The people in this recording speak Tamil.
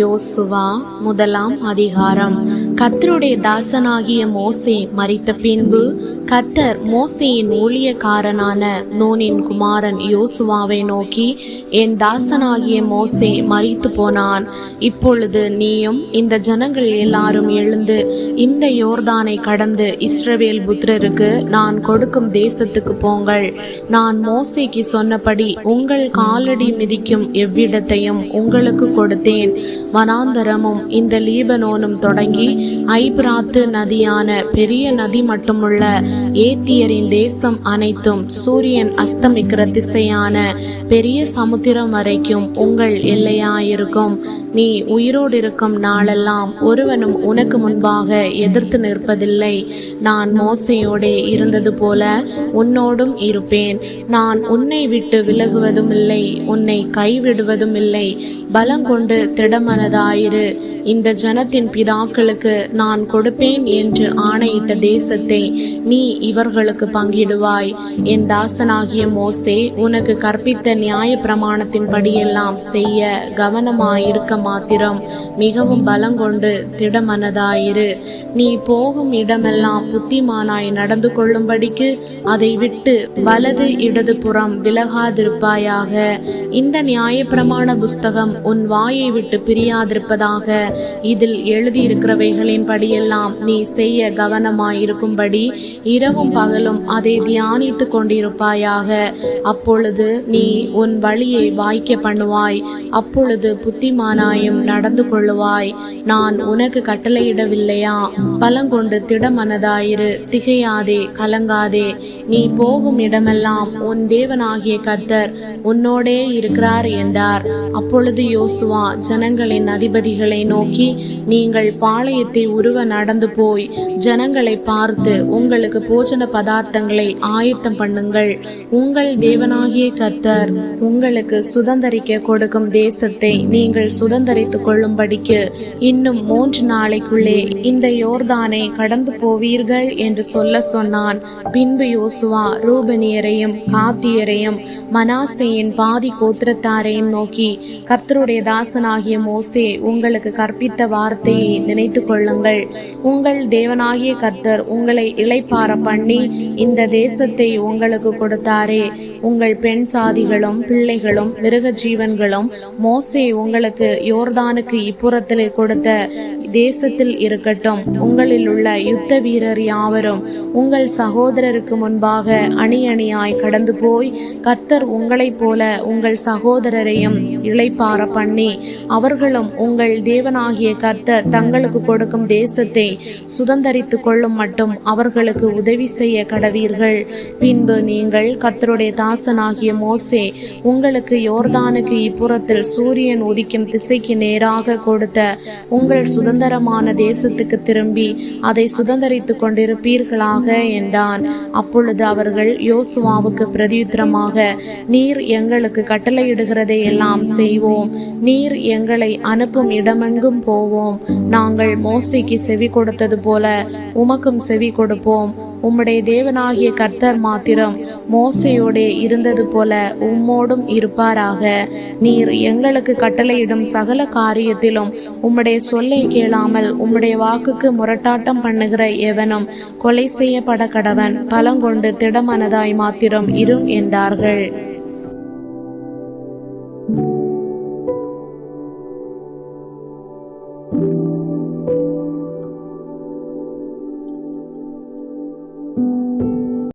யோசுவா முதலாம் அதிகாரம். கத்தருடைய தாசனாகிய மோசே மறித்த பின்பு கத்தர் மோசேயின் ஊழியக்காரனான நூனின் குமாரன் யோசுவாவை நோக்கி என் தாசனாகிய மோசே மறித்து போனான். இப்பொழுது நீயும் இந்த ஜனங்கள் எல்லாரும் எழுந்து இந்த யோர்தானை கடந்து இஸ்ரவேல் புத்திரருக்கு நான் கொடுக்கும் தேசத்துக்கு போங்கள். நான் மோசேக்கு சொன்னபடி உங்கள் காலடி மிதிக்கும் எவ்விடத்தையும் உங்களுக்கு கொடுத்தேன். வனாந்தரமும் இந்த லீபனோனும் தொடங்கி ஐபிராத்து நதியான பெரிய நதி மட்டுமுள்ள ஏத்தியரின் தேசம் அனைத்தும் சூரியன் அஸ்தமிக்கிற திசையான பெரிய சமுத்திரம் வரைக்கும் உங்கள் எல்லையாயிருக்கும். நீ உயிரோடு இருக்கும் நாளெல்லாம் ஒருவனும் உனக்கு முன்பாக எதிர்த்து நிற்பதில்லை. நான் மோசையோடே இருந்தது போல உன்னோடும் இருப்பேன். நான் உன்னை விட்டு விலகுவதும் இல்லை உன்னை கைவிடுவதும் இல்லை பலங்கொண்டு திடமனதாயிரு இந்த ஜனத்தின் பிதாக்களுக்கு நான் கொடுப்பேன் என்று ஆணையிட்ட தேசத்தை நீ இவர்களுக்கு பங்கிடுவாய். என் தாசனாகிய மோசே உனக்கு கற்பித்த நியாய பிரமாணத்தின் படியெல்லாம் செய்ய கவனமாயிருக்க மாத்திரம் மிகவும் பலங்கொண்டு திடமனதாயிரு. நீ போகும் இடமெல்லாம் புத்திமானாய் நடந்து கொள்ளும்படிக்கு அதை விட்டு வலது இடது புறம் விலகாதிருப்பாயாக. இந்த நியாய பிரமாண புஸ்தகம் உன் வாயை விட்டு பிரியாதிருப்பதாக இதில் எழுதியிருக்கிறவைகளின் படியெல்லாம் நீ செய்ய கவனமாயிருக்கும்படி இரவும் பகலும் அதை தியானித்து கொண்டிருப்பாயாக. அப்பொழுது நீ உன் வழியை வாய்க்க பண்ணுவாய். அப்பொழுது புத்திமானாயும் நடந்து கொள்ளுவாய். நான் உனக்கு கட்டளையிடவில்லையா? பலங்கொண்டு திடமனதாயிரு. திகையாதே கலங்காதே. நீ போகும் இடமெல்லாம் உன் தேவனாகிய கர்த்தர் உன்னோடே இருக்கிறார் என்றார். அப்பொழுது யோசுவா ஜனங்களின் அதிபதிகளை நோக்கி நீங்கள் பாளையத்தை உருவ நடந்து போய் ஜனங்களை பார்த்து உங்களுக்கு போஜன பதார்த்தங்களை ஆயத்தம் பண்ணுங்கள். உங்கள் தேவனாகிய கர்த்தர் உங்களுக்கு சுதந்திரிக்க கொடுக்கும் தேசத்தை நீங்கள் சுதந்தரித்துக் கொள்ளும்படிக்கு இன்னும் மூன்று நாளைக்குள்ளே இந்த யோர்தானை கடந்து போவீர்கள் என்று சொல்ல சொன்னான். பின்பு யோசுவா ரூபனியரையும் காத்தியரையும் மனாசையின் பாதி கோத்திரத்தாரையும் நோக்கி கர்த்தருடைய தாசனாகிய மோச உங்களுக்கு கற்பித்த வார்த்தையை நினைத்து கொள்ளுங்கள். உங்கள் தேவனாகிய கர்த்தர் உங்களை இளைப்பார பண்ணி இந்த தேசத்தை உங்களுக்கு கொடுத்தாரே. உங்கள் பெண் சாதிகளும் பிள்ளைகளும் மிருக ஜீவன்களும் மோசே உங்களுக்கு யோர்தானுக்கு இப்புறத்திலே கொடுத்த தேசத்தில் இருக்கட்டும். உங்களில் உள்ள யுத்த வீரர் யாவரும் உங்கள் சகோதரருக்கு முன்பாக அணி அணியாய் கடந்து போய் கர்த்தர் உங்களைப் போல உங்கள் சகோதரரையும் இளைப்பார பண்ணி அவர்களும் உங்கள் தேவனாகிய கர்த்தர் தங்களுக்கு கொடுக்கும் தேசத்தை சுதந்திரித்து கொள்ளும் மட்டும் அவர்களுக்கு உதவி செய்ய கடவீர்கள். பின்பு நீங்கள் கர்த்தருடைய தாசனாகிய மோசே உங்களுக்கு யோர்தானுக்கு இப்புறத்தில் சூரியன் உதிக்கும் திசைக்கு நேராக கொடுத்த உங்கள் சுதந்திரமான தேசத்துக்கு திரும்பி அதை சுதந்திரித்து கொண்டிருப்பீர்களாக என்றான். அப்பொழுது அவர்கள் யோசுவாவுக்கு பிரதியுத்திரமாக நீர் எங்களுக்கு கட்டளையிடுகிறதை எல்லாம் செய்வோம். நீர் எங்களை அனுப்பும் இடமெங்கும் போவோம். நாங்கள் மோசைக்கு செவி கொடுத்தது போல உமக்கும் செவி கொடுப்போம். உம்முடைய தேவனாகிய கர்த்தர் மாத்திரம் மோசையோடே இருந்தது போல உம்மோடும் இருப்பாராக. நீர் எங்களுக்கு கட்டளையிடும் சகல காரியத்திலும் உம்முடைய சொல்லை கேளாமல் உம்முடைய வாக்குக்கு முரட்டாட்டம் பண்ணுகிற எவனும் கொலை செய்யப்பட கடவன் பலங்கொண்டு திடமனதாய் மாத்திரம் இரும் என்றார்கள்.